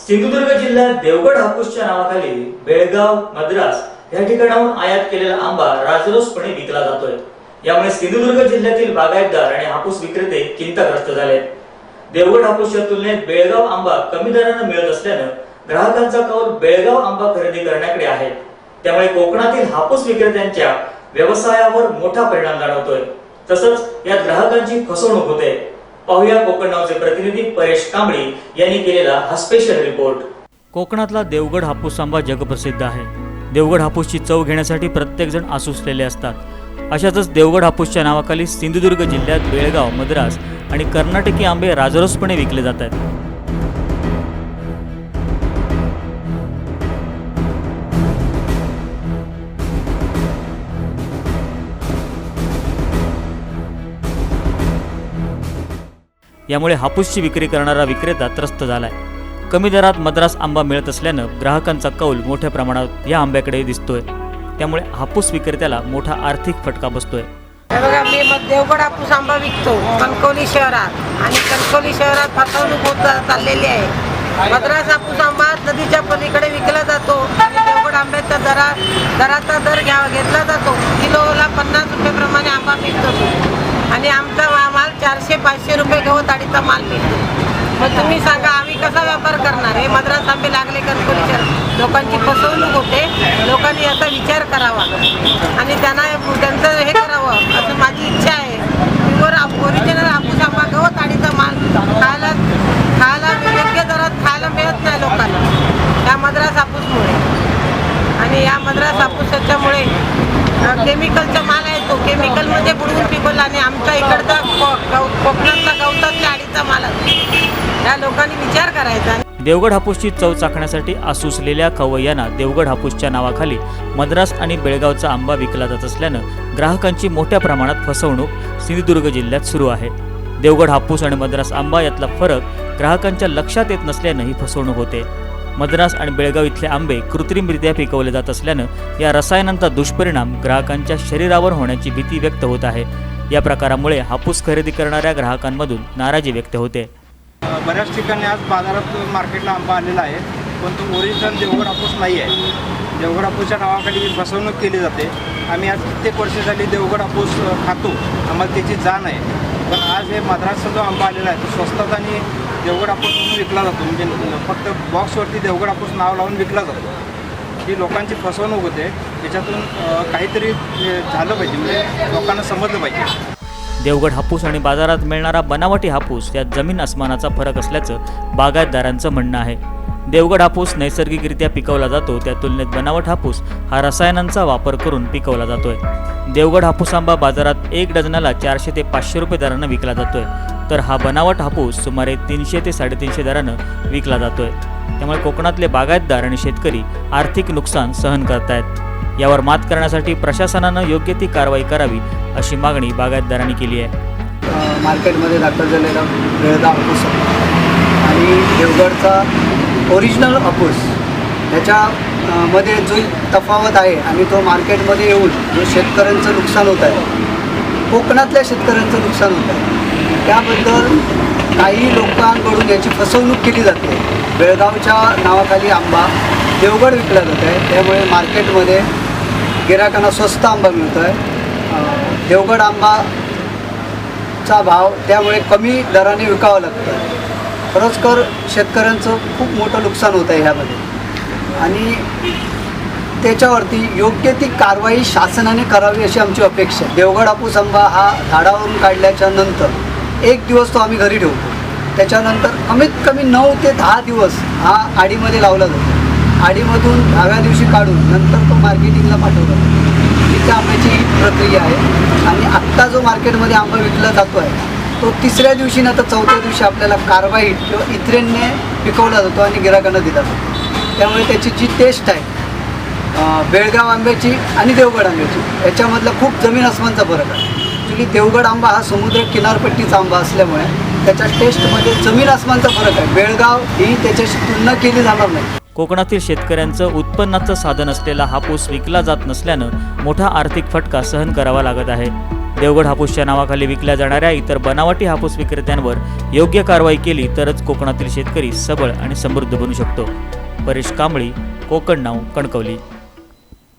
सिंधुदुर्ग जिल्ह्यात देवगड हापूसच्या नावाखाली बेळगाव मद्रास या ठिकाणाहून आयात केलेला आंबा राजरोसपणे विकला जातोय. यामुळे सिंधुदुर्ग जिल्ह्यातील बागायतदार आणि हापूस विक्रेते चिंताग्रस्त झाले देवगड हापूसच्या तुलनेत बेळगाव आंबा कमी दरानं मिळत असल्यानं ग्राहकांचा कौल बेळगाव आंबा खरेदी करण्याकडे आहे. त्यामुळे कोकणातील हापूस विक्रेत्यांच्या व्यवसायावर मोठा परिणाम जाणवतोय. तसंच यात ग्राहकांची फसवणूक होते. पाहूया कोकण नावचे प्रतिनिधी परेश कांबळे यांनी केलेला हा स्पेशल रिपोर्ट कोकणातला देवगड हापूस आंबा जगप्रसिद्ध आहे. देवगड हापूसची चव घेण्यासाठी प्रत्येकजण आसुसलेले असतात. अशातच देवगड हापूसच्या नावाखाली सिंधुदुर्ग जिल्ह्यात बेळगाव मद्रास आणि कर्नाटकी आंबे राजरोसपणे विकले जात यामुळे हापूसची विक्री करणारा विक्रेता त्रस्त झालाय. कमी दरात मद्रास आंबा मिळत असल्यानं ग्राहकांचा कौल मोठ्या प्रमाणात या आंब्याकडे दिसतोय. त्यामुळे हापूस विक्रेत्याला मोठा आर्थिक फटका बसतोय. बघा मी मग देवगड हापूस आंबा विकतो कणकवली शहरात. आणि कणकवली शहरात फसवणूक होत चाललेली आहे. मद्रास हापूस आंबा नदीच्या पलीकडे विकला जातो. आणि देवगड आंब्याचा दरा दराचा दर घ्या घेतला जातो. किलोला पन्नास रुपयेप्रमाणे आंबा विकतो आणि आमचा चारशे पाचशे रुपये गवत आडीचा माल मिळतो. मग तुम्ही सांगा आम्ही कसा व्यापार करणार? हे मद्रास आंबे लागले कणकवली लोकांची फसवणूक होते. लोकांनी याचा विचार करावा. आणि त्यांना त्यांचं हे करावं. असं माझी इच्छा आहे. प्युअर ओरिजिनल आपूस आंबा गवत आडीचा माल खायला खायला योग्य दरात खायला मिळत नाही लोकांना. या मद्रास आपूसमुळे. आणि या मद्रास आपूस याच्यामुळे केमिकलचा माल केमिकलमध्ये बुडवून पिकवलं आणि आमच्या इकडचा कोकणातला गवतातल्या आडीचा मालक या लोकांनी विचार करायचा. देवगड हापूसची चव चाखण्यासाठी आसुसलेल्या खवय्यांना देवगड हापूसच्या नावाखाली मद्रास आणि बेळगावचा आंबा विकला जात असल्यानं ग्राहकांची मोठ्या प्रमाणात फसवणूक सिंधुदुर्ग जिल्ह्यात सुरू आहे. देवगड हापूस आणि मद्रास आंबा यातला फरक ग्राहकांच्या लक्षात येत नसल्यानं ही फसवणूक होते. मद्रास आणि बेळगाव इथले आंबे कृत्रिमरित्या पिकवले जात असल्यानं या रसायनांचा दुष्परिणाम ग्राहकांच्या शरीरावर होण्याची भीती व्यक्त होत आहे. या प्रकारामुळे हापूस खरेदी करणाऱ्या ग्राहकांमधून नाराजी व्यक्त होते. बऱ्याच ठिकाणी आज बाजारात मार्केटला आंबा आलेला आहे पण तो ओरिजिनल देवगड हापूस नाही आहे. देवगड हापूसच्या नावाखाली फसवणूक केली जाते. आम्ही आज कित्येक वर्ष झाली देवगड हापूस खातो. आम्हाला त्याची जाण आहे. पण आज हे मद्रासचा जो आंबा आलेला आहे तो स्वस्तात आणि देवगड हापूस म्हणून विकला जातो. म्हणजे फक्त बॉक्सवरती देवगड हापूस नाव लावून विकला जातो. ही लोकांची फसवणूक होते. त्याच्यातून काहीतरी झालं पाहिजे. म्हणजे लोकांना समजलं पाहिजे. देवगड हापूस आणि बाजारात मिळणारा बनावटी हापूस यात जमीन आसमानाचा फरक असल्याचं बागायतदारांचं म्हणणं आहे. देवगड हापूस नैसर्गिकरित्या पिकवला जातो. त्या तुलनेत बनावट हापूस हा रसायनांचा वापर करून पिकवला जातोय. देवगड हापूस आंबा बाजारात एक डझनाला चारशे ते पाचशे रुपये दरानं विकला जातोय. तर हा बनावट हापूस सुमारे तीनशे ते साडेतीनशे दरानं विकला जातोय. त्यामुळे कोकणातले बागायतदार आणि शेतकरी आर्थिक नुकसान सहन करतायत. यावर मात करण्यासाठी प्रशासनानं योग्य ती कारवाई करावी अशी मागणी बागायतदारांनी केली आहे. मार्केटमध्ये दाखल झालेला हापूस आणि देवगडचा ओरिजिनल अपूस ह्याच्या मध्ये जो तफावत आहे आणि तो मार्केटमध्ये येऊन जो शेतकऱ्यांचं नुकसान होत आहे कोकणातल्या शेतकऱ्यांचं नुकसान होत आहे त्याबद्दल काही लोकांकडून याची फसवणूक केली जाते. बेळगावच्या नावाखाली आंबा देवगड विकला जात आहे. त्यामुळे मार्केटमध्ये गिराकांना स्वस्त आंबा मिळतो आहे. देवगड आंबाचा भाव त्यामुळे कमी दराने विकावं लागतं खरोखर शेतकऱ्यांचं खूप मोठं नुकसान होतं आहे ह्यामध्ये. आणि त्याच्यावरती योग्य ती कारवाई शासनाने करावी अशी आमची अपेक्षा आहे. देवगड हापूस आंबा हा झाडावरून काढल्याच्या नंतर एक दिवस तो आम्ही घरी ठेवतो. त्याच्यानंतर कमीत कमी नऊ ते दहा दिवस हा आडीमध्ये लावला जातो. आडीमधून दहाव्या दिवशी काढून नंतर तो मार्केटिंगला पाठवला जातो. ही त्या आंब्याची ही प्रक्रिया आहे. आणि आत्ता जो मार्केटमध्ये आंबा विकला जातो आहे तो तिसऱ्या दिवशी ना तर चौथ्या दिवशी आपल्याला कारवाईट किंवा इथ्रेनने पिकवला जातो आणि गिराकांना दिला जातो. त्यामुळे त्याची जी टेस्ट आहे बेळगाव आंब्याची आणि देवगड आंब्याची याच्यामधला खूप जमीन आसमानचा फरक आहे. ॲक्च्युली देवगड आंबा हा समुद्र किनारपट्टीचा आंबा असल्यामुळे त्याच्या टेस्टमध्ये जमीन आसमानचा फरक आहे. बेळगाव ही त्याच्याशी तुलना केली जाणार नाही. कोकणातील शेतकऱ्यांचं उत्पन्नाचं साधन असलेला हापूस विकला जात नसल्यानं मोठा आर्थिक फटका सहन करावा लागत आहे. देवगड हापूसच्या नावाखाली विकल्या जाणाऱ्या इतर बनावटी हापूस विक्रेत्यांवर योग्य कारवाई केली तरच कोकणातील शेतकरी सबळ आणि समृद्ध बनू शकतो. परेश कांबळी कोकण नाव कणकवली.